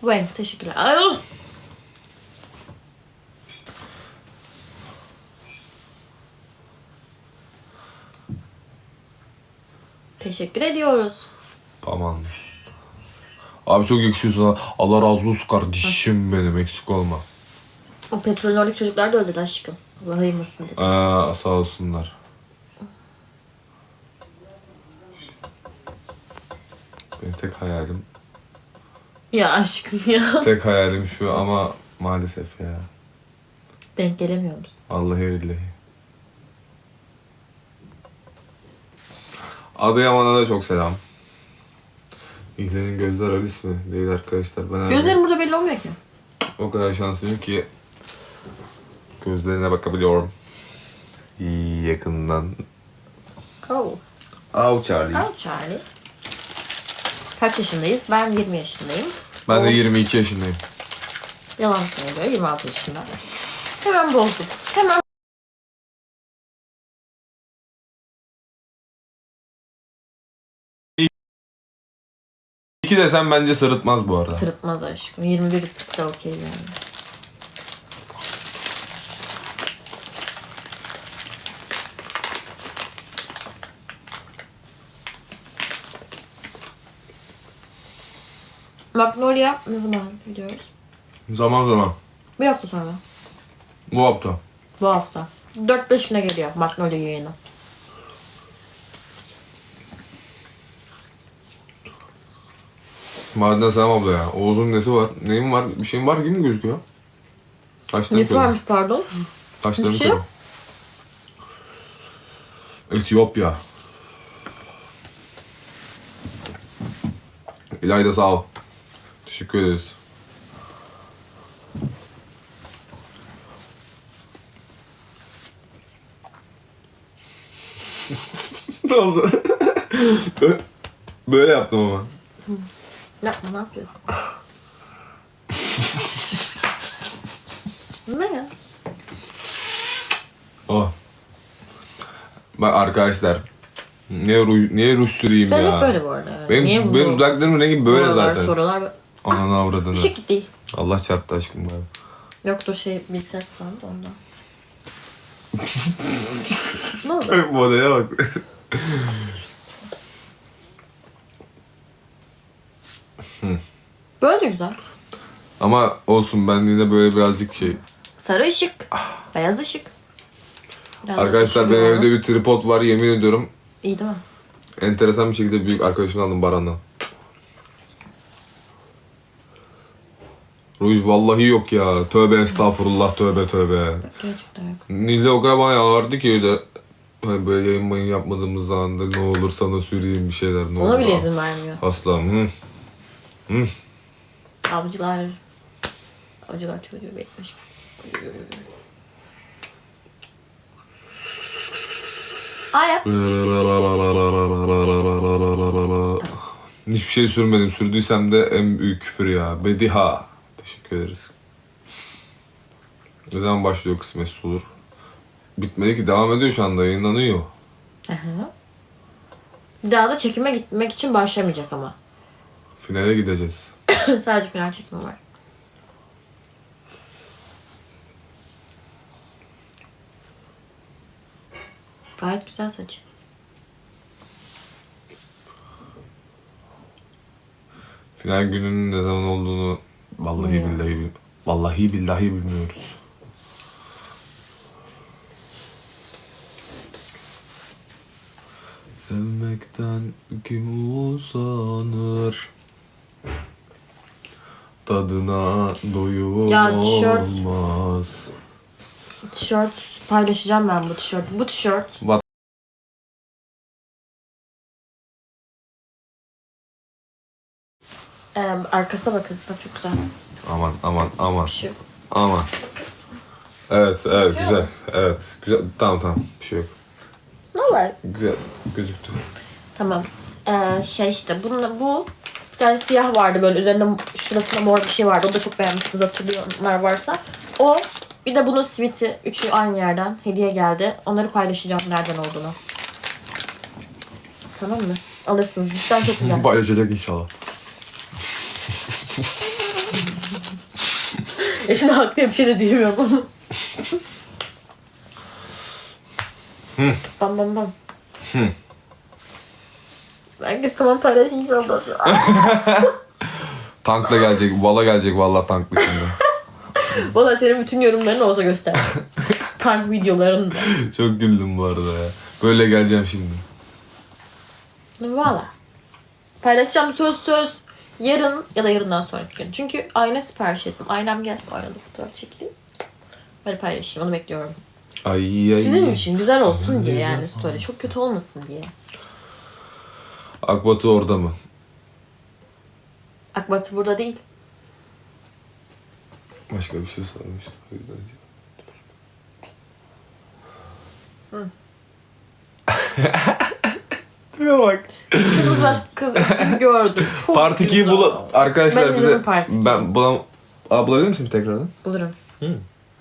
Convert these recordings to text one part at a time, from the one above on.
Wayne teşekkürler. Ay, Teşekkür ediyoruz. Aman. Abi çok yakışıyor sana. Allah razı olsun kardeşim benim eksik olma. O petrololik çocuklar da öldü aşkım. Allah ayırmasın dedi. Aa, sağ olsunlar. Benim tek hayalim, Ya aşkım ya. tek hayalim şu ama maalesef ya. Denk gelemiyor musun? Vallahi billahi. Adıyaman'a da çok selam. İlhan'ın gözler Alice mi? Değil arkadaşlar. Ben Gözlerim burada belli olmuyor ki. o kadar şanslıyım ki gözlerine bakabiliyorum. İyi yakından. Oh. Au Charlie. Oh Charlie. Kaç yaşındayız? Ben 20 yaşındayım. Ben de O 22 yaşındayım. Yalan söylüyor. 26 yaşında. Hemen bozduk. Hemen İki desem bence sırıtmaz bu arada. sırıtmaz aşkım. 21 de okey yani. Magnolia ne zaman gidiyoruz? Zaman zaman. Bir hafta sonra. Bu hafta. Bu hafta. 4-5 güne geliyor Magnolia yayını. Maden Selam abla ya. Oğuz'un nesi var? Neyin var? Bir şeyin var gibi mi gözüküyor? Kaşlarını Nesi varmış pardon? Kaşlarını Bir şey kırıyor. Etiyopya. İlayda sağ ol. Teşekkür ederiz. ne oldu? Böyle- yaptım ama. Yapma ne yapıyorsun? ne ya? Oh. Bak arkadaşlar. Niye ruj, niye ruj süreyim Ben ya? hep böyle bu arada. Yani. Benim, Niye bu? benim dudaklarımın rengi böyle Sorular, zaten. Sorular. Ananı avradını. Şık değil. Allah çarptı aşkım bana. Yoktur şey bilgisayar falan da ondan. ne oldu? Modaya bak. Böyle de güzel. Ama olsun ben yine böyle birazcık şey. Sarı ışık. Beyaz ışık. Biraz da Arkadaşlar benim evde bir tripod var yemin ediyorum. İyi değil mi? Enteresan bir şekilde büyük arkadaşımdan aldım Baran'dan. Ruj vallahi yok ya. Tövbe estağfurullah tövbe tövbe. Gerçekten yok. Nilde o kadar bana yağardı ki öyle. Hani böyle yayın mayın yapmadığımız zaman da ne olur sana süreyim bir şeyler ne olur. Ona bile izin vermiyor. Asla. Hı. Avcılar. Avcılar çocuğu bekmiş. Ay yap. Hiçbir şey sürmedim. Sürdüysem de en büyük küfür ya. Bediha. Teşekkür ederiz. Ne zaman başlıyor kısmetsiz olur? Bitmedi ki devam ediyor şu anda yayınlanıyor. Aha. Daha da çekime gitmek için başlamayacak ama. Finale gideceğiz. Sadece final çekimi var. Gayet güzel saç. Final gününün ne zaman olduğunu vallahi Ya. billahi vallahi billahi bilmiyoruz. Sevmekten kim usanır? Tadına doyum Ya, tişört. olmaz. Tişört paylaşacağım ben bu tişört. Bu tişört Ee, arkasına bakın. Bak çok güzel. Aman aman aman yok. aman. Evet evet güzel. Evet güzel. Tamam tamam bir şey yok. Ne var? Güzel gözüktü. Tamam. Ee, şey işte bununla, bu bir tane siyah vardı böyle üzerinde şurasında mor bir şey vardı. O da çok beğenmiştiniz hatırlayanlar varsa. O bir de bunun simiti. Üçü aynı yerden hediye geldi. Onları paylaşacağım nereden olduğunu. Tamam mı? Alırsınız. Cidden çok güzel. Paylaşacak inşallah. Ya şimdi haklı bir şey de diyemiyorum ama. bam bam bam. Herkes tamam paylaş inşallah. Tankla gelecek, vala gelecek vallahi tankla şimdi. Valla senin bütün yorumların olsa göster. Tank videolarında. Çok güldüm bu arada ya. Böyle geleceğim şimdi. Valla. Paylaşacağım söz söz. Yarın ya da yarından sonraki gün. Çünkü ayna sipariş ettim. Aynam gelsin aynada fotoğraf çekeyim. Böyle paylaşayım onu bekliyorum. Ay ay. Sizin için güzel olsun diye yani story. Çok kötü olmasın diye. Akbatı orada mı? Akbatı burada değil. Başka bir şey sormuştum. O yüzden. Tipe bak. Kız baş kız gördüm. Çok Part 2'yi güzel. bul arkadaşlar Ben bize izledim Part 2'yi. ben bulam Aa, bulabilir misin tekrardan? Bulurum. Hı.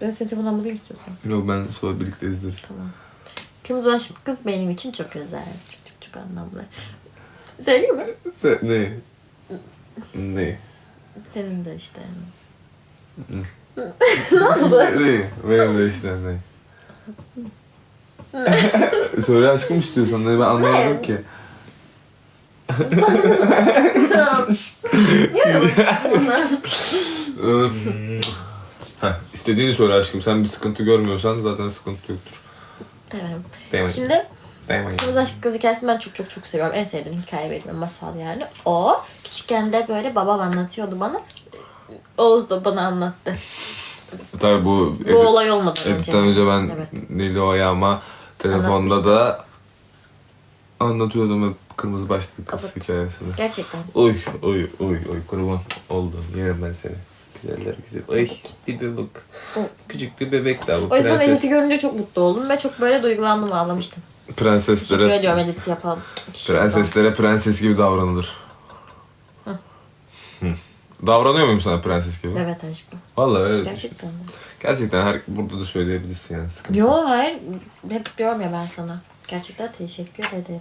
Ben seni telefondan bulayım istiyorsan. Yok ben sonra birlikte izleriz. Tamam. Kırmızı başlı kız benim için çok özel. Çok çok çok anlamlı. Söyleyeyim mi? Sen, ne? ne? Senin de işte. ne? Benim de işte ne? Söyle aşkım istiyorsan ne ben anlamadım ki. Heh, istediğini söyle aşkım. Sen bir sıkıntı görmüyorsan zaten sıkıntı yoktur. tamam. Değil mi? Şimdi Değil? Kırmızı Aşk Kız hikayesini ben çok çok çok seviyorum. En sevdiğim hikaye benim masal yani. O küçükken de böyle babam anlatıyordu bana. Oğuz da bana anlattı. Tabii bu Bu olay olmadan önce. Editten önce ben Evet. Nilo'ya ama telefonda da anlatıyordum hep kırmızı başlıklı kız Evet. hikayesini. Gerçekten. Oy oy oy oy kurban oldum yerim ben seni. Güzeller güzel. Ay tipe bak. O- Küçük bir bebek daha bu. O yüzden Prenses, Elif'i görünce çok mutlu oldum ve çok böyle duygulandım ağlamıştım. Teşekkür prenseslere, ediyorum Elif'i yapan kişiye. prenseslere prenses gibi davranılır. Hı. Davranıyor muyum sana prenses gibi? Evet aşkım. Vallahi öyle. Gerçekten. de. Gerçekten her burada da söyleyebilirsin yani. sıkıntı Yo hayır. Hep diyorum ya ben sana. Gerçekten teşekkür ederim.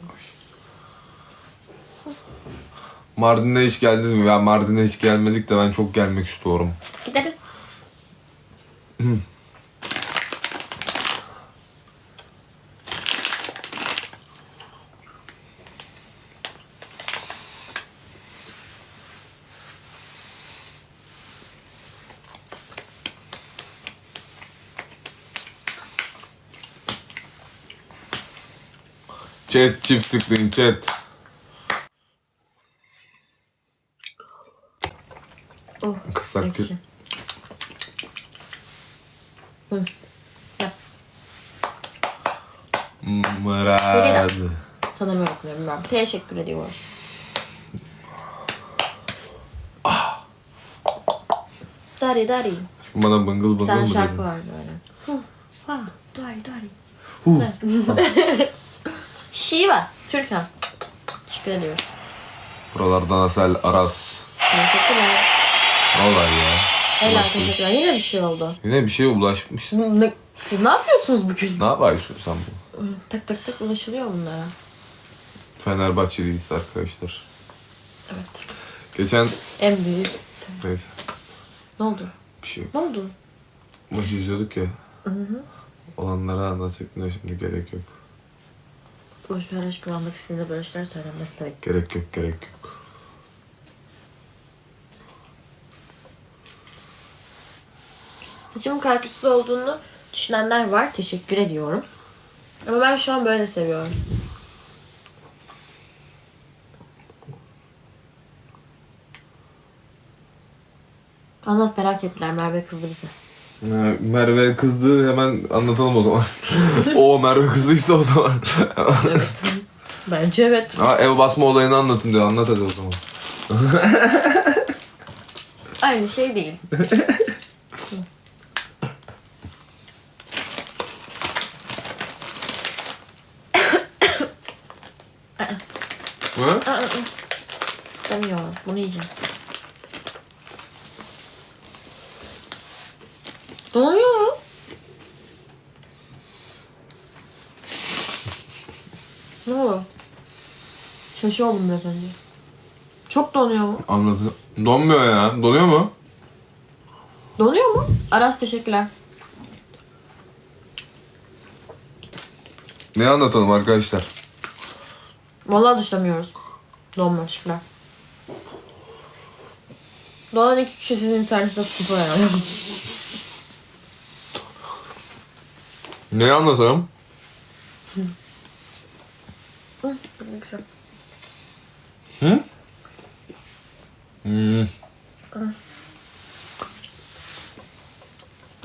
Mardin'e hiç geldiniz mi? Ben Mardin'e hiç gelmedik de ben çok gelmek istiyorum. Gideriz. Chat çift tıklayın chat. Oh. Kıssak ekşi. bir- Hı. Yap. Mırad. Sana mı okuyorum ben? Teşekkür ediyoruz. Dari dari. Bana bıngıl Bir bıngıl tane mı şarkı dedin? vardı öyle. Hu, ha, dari dari. Hu. Şiva. Türkan. Teşekkür ediyoruz. Buralardan Asel Aras. Teşekkürler. Olay ya? Ela Ulaştı. teşekkürler. Yine bir şey oldu. Yine bir şeye ulaşmış. Ne, siz ne yapıyorsunuz bugün? Ne yapıyorsun sen bu? Tak tak tak ulaşılıyor bunlara. Fenerbahçeliyiz arkadaşlar. Evet. Geçen En büyük. neyse Ne oldu? bir şey yok. Ne oldu? Maçı izliyorduk ya. Olanlara anlatacak ne şimdi gerek yok. Boş ver aşkım almak istediğinde böyle şeyler söylenmesi tabii. Gerek yok gerek yok. Saçımın kalküsüz olduğunu düşünenler var. Teşekkür ediyorum. Ama ben şu an böyle seviyorum. Anlat merak ettiler. Merve kızdı bize. Ee, Merve kızdı hemen anlatalım o zaman. o Merve kızdıysa o zaman. Evet. Bence evet. Aa, ev basma olayını anlatın diyor. Anlat hadi o zaman. Aynı şey değil. Aa. İstemiyorum. Bunu yiyeceğim. Donuyor mu? Ne oldu? Şaşı oldum biraz önce. Çok donuyor mu? Anladım. Donmuyor ya. Donuyor mu? Donuyor mu? Aras teşekkürler. Ne anlatalım arkadaşlar? Vallahi dışlamıyoruz. Donma teşekkürler. Doğan iki kişi sizin internette sıkıntı. Ne anlatalım? Hı? Hmm.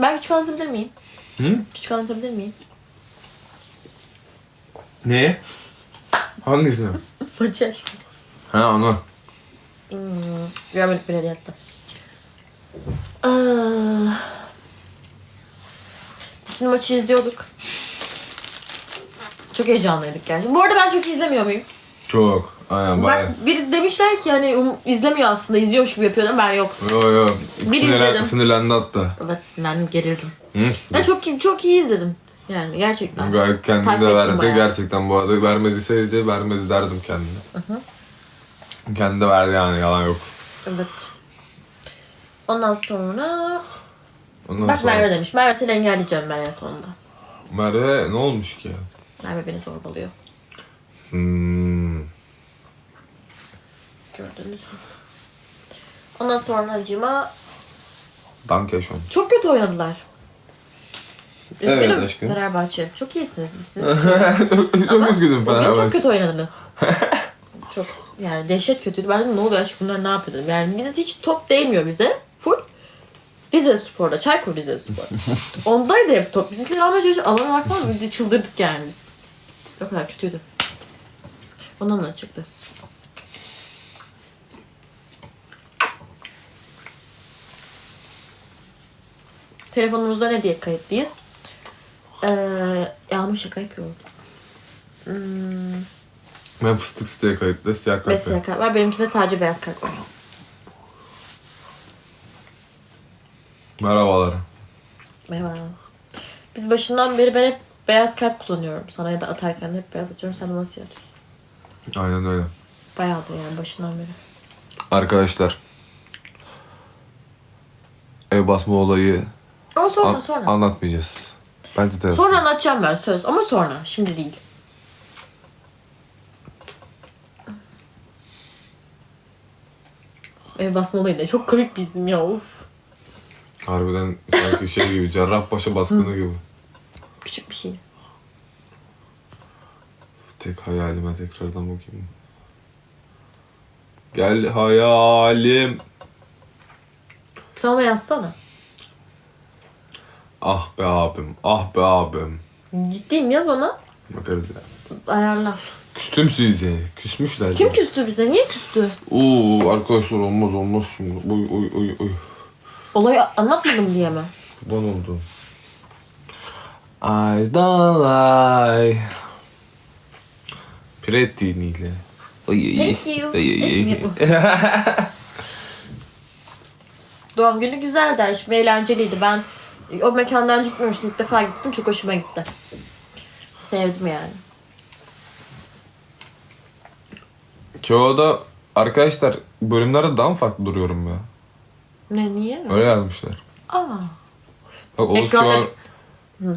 Ben küçük anlatabilir miyim? Hı? Küçük anlatabilir miyim? Ne? Hangisini? Maçı aşkım. ha onu. Hmm, görmedik bir hediyetle. Ah. Şimdi maçı izliyorduk. Çok heyecanlıydık gerçekten. Bu arada ben çok izlemiyor muyum? Çok. Aynen baya. Ben, biri demişler ki hani um, izlemiyor aslında, izliyormuş gibi yapıyor ama ben yok. Yo yo. Bir Sinirlen, izledim. sinirlendi hatta. Evet sinirlendim, gerildim. Hı? Ben çok çok iyi izledim. Yani gerçekten. Gayet kendini Takip de ettim verdi. bayağı. Gerçekten bu arada vermediyse vermedi derdim kendine. Kendi de verdi yani yalan yok. Evet. Ondan sonra... Ondan Bak sonra Merve demiş. Merve seni engelleyeceğim ben en sonunda. Merve ne olmuş ki? Merve beni zorbalıyor. Hmm. Gördünüz mü? Ondan sonra acıma Danke schon. çok kötü oynadılar. Evet Üzgünüm aşkım. Fenerbahçe. Çok iyisiniz biz. Siz çok, çok üzgünüm bugün çok Fenerbahçe. kötü oynadınız. çok yani dehşet kötüydü. Ben dedim ne oluyor aşkım bunlar ne yapıyor dedim. Yani bize hiç top değmiyor bize. Full. Rize Spor'da. Çaykur Rize Spor. Ondaydı hep top. Bizimkiler almaya çalışıyor. Alamamak falan biz de çıldırdık yani biz. O kadar kötüydü. Ondan da çıktı. Telefonumuzda ne diye kayıtlıyız? Ee, Yağmur şaka yapıyor. Hmm, Ben fıstık siteye kayıtlı siyah ve kahve. siyah kart var. Benimkinde sadece beyaz kart var. Merhabalar. Merhaba. Biz başından beri ben hep beyaz kart kullanıyorum. Sana ya da atarken hep beyaz atıyorum. Sen de nasıl atıyorsun? Aynen öyle. Bayağıdır yani başından beri. Arkadaşlar. Ev basma olayı Ama sonra an- sonra. anlatmayacağız. Bence de. Sonra anlatacağım ben söz ama sonra. Şimdi değil. Ev basma olayı da çok komik bir isim ya of. Harbiden sanki şey gibi cerrahpaşa baskını gibi. Küçük bir şey. Tek hayalime tekrardan bakayım. Gel hayalim. Sen ona yazsana. Ah be abim, ah be abim. Ciddiyim yaz ona. Bakarız ya. Ayarla. Küstüm sizi. Küsmüşler. Kim küstü bize? Niye küstü? Oo arkadaşlar olmaz olmaz şimdi. Uy uy uy uy. Olayı anlatmadım diye mi? Kurban oldu. I don't lie. Pretty Nile. Ay, ay, Thank you. ay, ay, Doğum günü güzeldi. Aşkım eğlenceliydi. Ben o mekandan çıkmamıştım. İlk defa gittim. Çok hoşuma gitti. Sevdim yani. Çoğu arkadaşlar bölümlerde daha mı farklı duruyorum ya? Ne niye? Öyle yazmışlar. Aa. Bak Oğuz Ekranda- Keo...